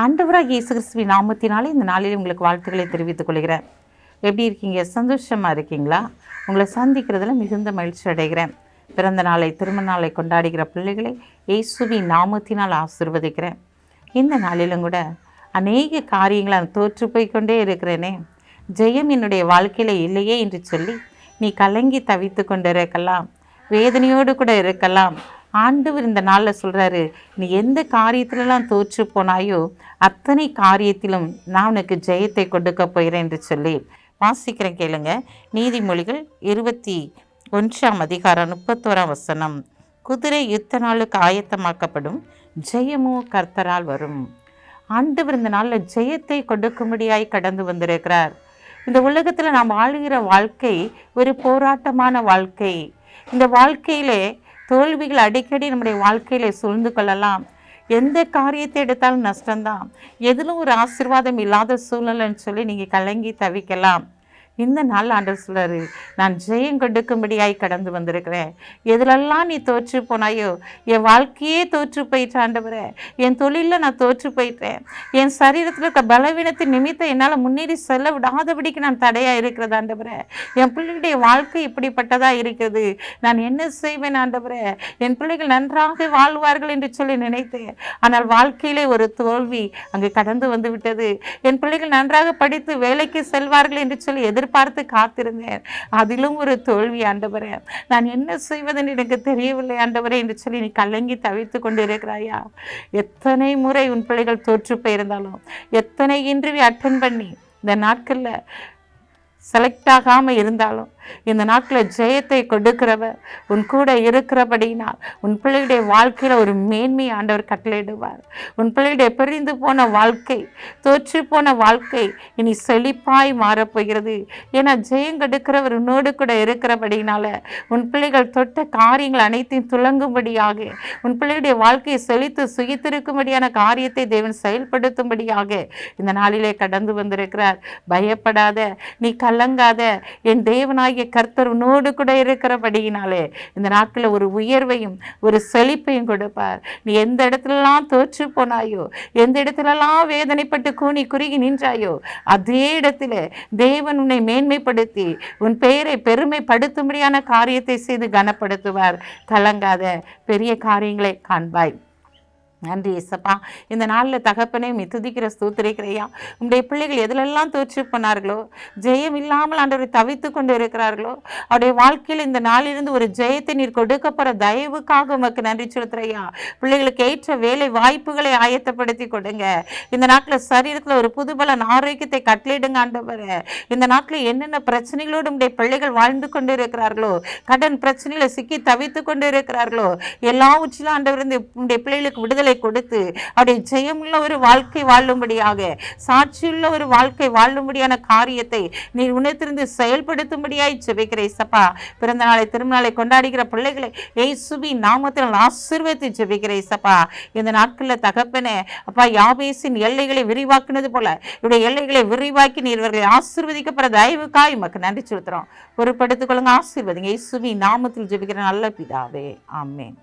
ஆண்டவராக இயேசு கிறிஸ்துவ நாமத்தினாலே இந்த நாளில் உங்களுக்கு வாழ்த்துக்களை தெரிவித்துக் கொள்கிறேன். எப்படி இருக்கீங்க? சந்தோஷமாக இருக்கீங்களா? உங்களை சந்திக்கிறதுல மிகுந்த மகிழ்ச்சி அடைகிறேன். பிறந்த நாளை திருமண நாளை கொண்டாடுகிற பிள்ளைகளை இயேசுவின் நாமத்தினால் ஆசிர்வதிக்கிறேன். இந்த நாளிலும் கூட அநேக காரியங்களை நான் தோற்று போய்கொண்டே இருக்கிறேனே. ஜெயம் என்னுடைய வாழ்க்கையில் இல்லையே என்று சொல்லி நீ கலங்கி தவித்து கொண்டு இருக்கலாம் வேதனையோடு கூட இருக்கலாம். ஆண்டவர் இந்த நாளில் சொல்கிறாரு நீ எந்த காரியத்திலலாம் தோற்று போனாயோ அத்தனை காரியத்திலும் நான் உனக்கு ஜெயத்தை கொடுக்க போகிறேன் என்று சொல்லி வாசிக்கிறேன் கேளுங்க. நீதிமொழிகள் இருபத்தி ஒன்றாம் அதிகாரம் முப்பத்தோராம் வசனம். குதிரை யுத்த நாளுக்கு ஆயத்தமாக்கப்படும் ஜெயமோ கர்த்தரால் வரும். ஆண்டவர் இந்த நாளில் ஜெயத்தை கொடுக்கும்படியாய் கடந்து வந்திருக்கிறார். இந்த உலகத்தில் நாம் வாழுகிற வாழ்க்கை ஒரு போராட்டமான வாழ்க்கை. இந்த வாழ்க்கையிலே தோல்விகள் அடிக்கடி நம்முடைய வாழ்க்கையில் சூழ்ந்து கொள்ளலாம். எந்த காரியத்தை எடுத்தாலும் நஷ்டம்தான். எதிலும் ஒரு ஆசீர்வாதம் இல்லாத சூழ்நிலைன்னு சொல்லி நீங்கள் கலங்கி தவிக்கலாம். இந்த நாள் ஆண்டவர் சொல்றாரு நான் ஜெயம் கொடுக்கும்படியாய் கடந்து வந்திருக்கிறேன். எதுலெல்லாம் நீ தோற்று போனாயோ என் வாழ்க்கையே தோற்று போயிட்டு ஆண்டவரே. என் தொழிலில் நான் தோற்று போயிட்டேன் என் சரீரத்தில் இருக்க பலவீனத்தின் நிமித்தம் என்னால் முன்னேறி செல்ல விடாதபடிக்கு நான் தடையாக இருக்கிறது ஆண்டவரே. என் பிள்ளைகளுடைய வாழ்க்கை இப்படிப்பட்டதாக இருக்கிறது. நான் என்ன செய்வேன் ஆண்டவரே? என் பிள்ளைகள் நன்றாக வாழ்வார்கள் என்று சொல்லி நினைத்தேன். ஆனால் வாழ்க்கையிலே ஒரு தோல்வி அங்கு கடந்து வந்து விட்டது. என் பிள்ளைகள் நன்றாக படித்து வேலைக்கு செல்வார்கள் என்று சொல்லி எதிர்பார்த்து காத்திருந்தேன். அதிலும் ஒரு தோல்வி ஆண்டவரே. நான் என்ன செய்வதென்று எனக்கு தெரியவில்லை ஆண்டவரே என்று சொல்லி நீ கலங்கி தவித்து கொண்டு இருக்கிறாயா எத்தனை முறை உன் பிள்ளைகள் தோற்று போயிருந்தாலும் எத்தனை இன்டர்வியூ அட்டன் பண்ணி இந்த நாட்களில் செலக்ட் ஆகாமல் இருந்தாலும் இந்த நாட்களில் ஜெயத்தை கொடுக்கிறவர் உன் கூட இருக்கிறபடினால் உன் பிள்ளையுடைய வாழ்க்கையில் ஒரு மேன்மை ஆண்டவர் கட்டளையிடுவார். உன் பிள்ளையுடைய பிரிந்து போன வாழ்க்கை தோற்று போன வாழ்க்கை இனி செழிப்பாய் மாறப்போகிறது. ஏன்னா ஜெயம் கெடுக்கிறவர் உன்னோடு கூட இருக்கிறபடினால உன் பிள்ளைகள் தொட்ட காரியங்கள் அனைத்தையும் துலங்கும்படியாக உன் பிள்ளையுடைய வாழ்க்கையை செழித்து சுகித்திருக்கும்படியான காரியத்தை தேவன் செயல்படுத்தும்படியாக இந்த நாளிலே கடந்து வந்திருக்கிறார். பயப்படாத நீ கலங்காத என் ஆண்டவராகிய கர்த்தர் உன்னோடு கூட இருக்கிறபடியினாலே இந்த நாட்களில் ஒரு உயர்வையும் ஒரு செழிப்பையும் கொடுப்பார். நீ எந்த இடத்துலலாம் தோற்று போனாயோ எந்த இடத்துலலாம் வேதனைப்பட்டு கூனி குறுகி நின்றாயோ அதே இடத்துல தேவன் உன்னை மேன்மைப்படுத்தி உன் பெயரை பெருமைப்படுத்தும்படியான காரியத்தை செய்து கனப்படுத்துவார். கலங்காத பெரிய காரியங்களை காண்பாய். நன்றி இசப்பா இந்த நாளில் தகப்பனே மித்துதிக்கிற ஸ்தூத்திரிக்கிறையா. உங்களுடைய பிள்ளைகள் எதிலெல்லாம் தோற்று பண்ணார்களோ ஜெயம் இல்லாமல் ஆண்டவரை தவித்து கொண்டு இருக்கிறார்களோ? அவருடைய வாழ்க்கையில் இந்த நாளிலிருந்து ஒரு ஜெயத்தை நீர் கொடுக்க போகிற தயவுக்காக உமக்கு நன்றி செலுத்துறையா. பிள்ளைகளுக்கு ஏற்ற வேலை வாய்ப்புகளை ஆயத்தப்படுத்தி கொடுங்க. இந்த நாட்டில் சரீரத்தில் ஒரு புதுபலன் ஆரோக்கியத்தை கட்டளிடுங்க ஆண்டவரே. இந்த நாட்டில் என்னென்ன பிரச்சனைகளோடு உங்களுடைய பிள்ளைகள் வாழ்ந்து கொண்டு இருக்கிறார்களோ? கடன் பிரச்சனைகளை சிக்கி தவித்து கொண்டு இருக்கிறார்களோ? எல்லா உச்சிலும் ஆண்டவர் இந்த உங்களுடைய பிள்ளைகளுக்கு விடுதலை கொடுத்து அவருடைய ஜெயமுள்ள ஒரு வாழ்க்கை வாழும்படியாக சாட்சியுள்ள ஒரு வாழ்க்கை வாழும்படியான காரியத்தை நீர் உணர்த்திருந்து செயல்படுத்தும்படியாய் ஜெபிக்கிற இசப்பா பிறந்த நாளை திருநாளை கொண்டாடுகிற பிள்ளைகளை ஏசுபி நாமத்தில் ஆசீர்வதித்து ஜெபிக்கிற இசப்பா இந்த நாட்களில் தகப்பனே அப்பா யாபேசின் எல்லைகளை விரிவாக்குனது போல இவருடைய எல்லைகளை விரிவாக்கி நீர் இவர்களை ஆசீர்வதிக்கப்படுற தயவுக்காய் உமக்கு நன்றி செலுத்துறோம். பொறுப்படுத்திக் கொள்ளுங்க ஆசீர்வதிங்க. இயேசுவின் நாமத்தில் ஜெபிக்கிற நல்ல பிதாவே. ஆமேன்.